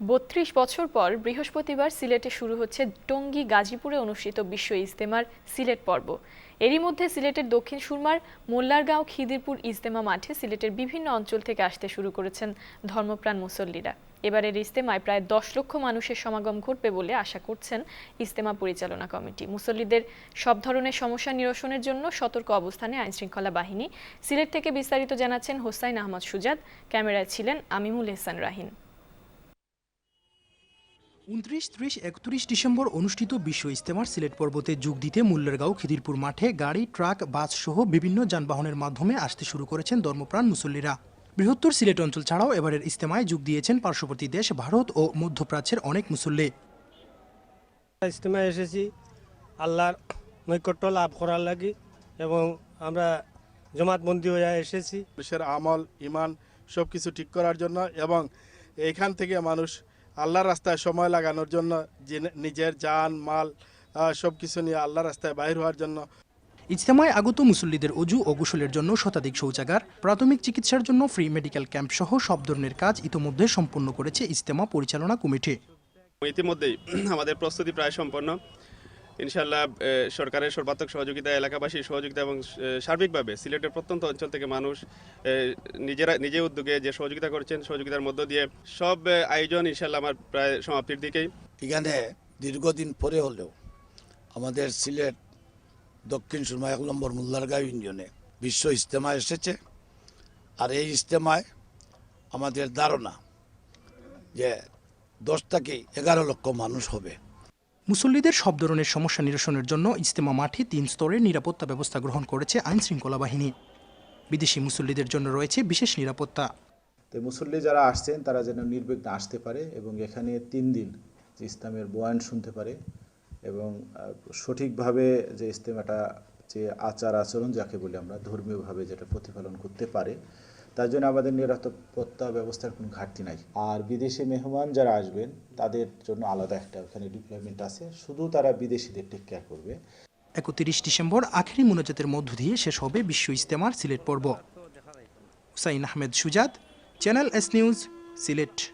বত্রিশ বছর পর বৃহস্পতিবার সিলেটে শুরু হচ্ছে টঙ্গী গাজীপুরে অনুষ্ঠিত বিশ্ব ইজতেমার সিলেট পর্ব। এরই মধ্যে সিলেটের দক্ষিণ সুরমার, মোল্লারগাঁও, খিদিরপুর ইজতেমা মাঠে সিলেটের বিভিন্ন অঞ্চল থেকে আসতে শুরু করেছেন ধর্মপ্রাণ মুসল্লিরা। এবারের ইজতেমায় প্রায় দশ লক্ষ মানুষের সমাগম ঘটবে বলে আশা করছেন ইজতেমা পরিচালনা কমিটি। মুসল্লিদের সব ধরনের সমস্যা নিরসনের জন্য সতর্ক অবস্থানে আইনশৃঙ্খলা বাহিনী সিলেট থেকে বিস্তারিত জানাচ্ছেন হোসাইন আহমদ সুজাদ ক্যামেরায় ছিলেন আমিমুল এহসান রাহিন। উনত্রিশ ত্রিশ একত্রিশ ডিসেম্বর অনুষ্ঠিত বিশ্ব ইস্তেমার সিলেট পর্বতে যোগ দিতে মুল্লারগাঁও খিদিরপুর মাঠে গাড়ি ট্রাক বাস সহ বিভিন্ন যানবাহনের মাধ্যমে আসতে শুরু করেছেন ধর্মপ্রাণ মুসল্লিরা। বৃহত্তর সিলেট অঞ্চল ছাড়াও এবারের ইস্তেমায় যোগ দিয়েছেন পার্শ্ববর্তী দেশ ভারত ও মধ্যপ্রাচ্যের অনেক মুসল্লি। ইজতেমায় এসেছি আল্লাহর নৈকট্য লাভ করার লাগি এবং আমরা জমাতবন্দি হয়ে এসেছি। মানুষের আমল ইমান সব কিছু ঠিক করার জন্য এবং এখান থেকে মানুষ আল্লাহর রাস্তায় সময় লাগানোর জন্য যে- নিজের যান মাল সব কিছু নিয়ে আল্লাহর রাস্তায় বাইর হওয়ার জন্য। ইজতেমায় আগত মুসল্লিদের অজু ও গোসলের জন্য শতাধিক শৌচাগার প্রাথমিক চিকিৎসার জন্য ফ্রি মেডিকেল ক্যাম্প সহ সব ধরনের কাজ ইতোমধ্যে সম্পন্ন করেছে ইজতেমা পরিচালনা কমিটি। ইতিমধ্যেই আমাদের প্রস্তুতি প্রায় সম্পন্ন। ইনশাল্লাহ সরকারের সর্বাত্মক সহযোগিতা, এলাকাবাসীর সহযোগিতা এবং সার্বিকভাবে সিলেটের প্রত্যন্ত অঞ্চল থেকে মানুষ নিজেরা নিজে উদ্যোগে যে সহযোগিতা করছেন, সহযোগিতার মধ্য দিয়ে সব আয়োজন ইনশাল্লাহ আমার প্রায় সমাপ্তির দিকেই। এখানে দীর্ঘদিন পরে হলেও আমাদের সিলেট দক্ষিণ সুরমা এক নম্বর মোল্লারগাঁও ইউনিয়নে বিশ্ব ইজতেমা এসেছে। আর এই ইজতেমায় আমাদের ধারণা যে দশ থেকে এগারো লক্ষ মানুষ হবে। মুসল্লিদের সব ধরনের সমস্যা নিরসনের জন্য ইজতেমা মাঠে তিন স্তরের নিরাপত্তা ব্যবস্থা গ্রহণ করেছে আইন শৃঙ্খলা বাহিনী। বিদেশি মুসল্লিদের জন্য রয়েছে বিশেষ নিরাপত্তা। তো মুসল্লি যারা আসছেন, তারা যেন নির্বিঘ্নে আসতে পারে এবং এখানে তিন দিন যে ইসলামের বয়ান শুনতে পারে এবং সঠিকভাবে যে ইজতেমাটা, যে আচার আচরণ, যাকে বলি আমরা, ধর্মীয়ভাবে যেটা প্রতিপালন করতে পারে তার জন্য আমাদের নিরাপত্তা ব্যবস্থার কোনো ঘাটতি নাই। আর বিদেশি মেহমান যারা আসবেন, তাদের জন্য আলাদা একটা ওখানে ডিপ্লয়মেন্ট আছে। শুধু তারা বিদেশিদের টেক কেয়ার করবে। একত্রিশ ডিসেম্বর আখেরি মোনাজাতের মধ্য দিয়ে শেষ হবে বিশ্ব ইজতেমার সিলেট পর্ব। Hussain Ahmed Sujat, channel S news, Sylhet.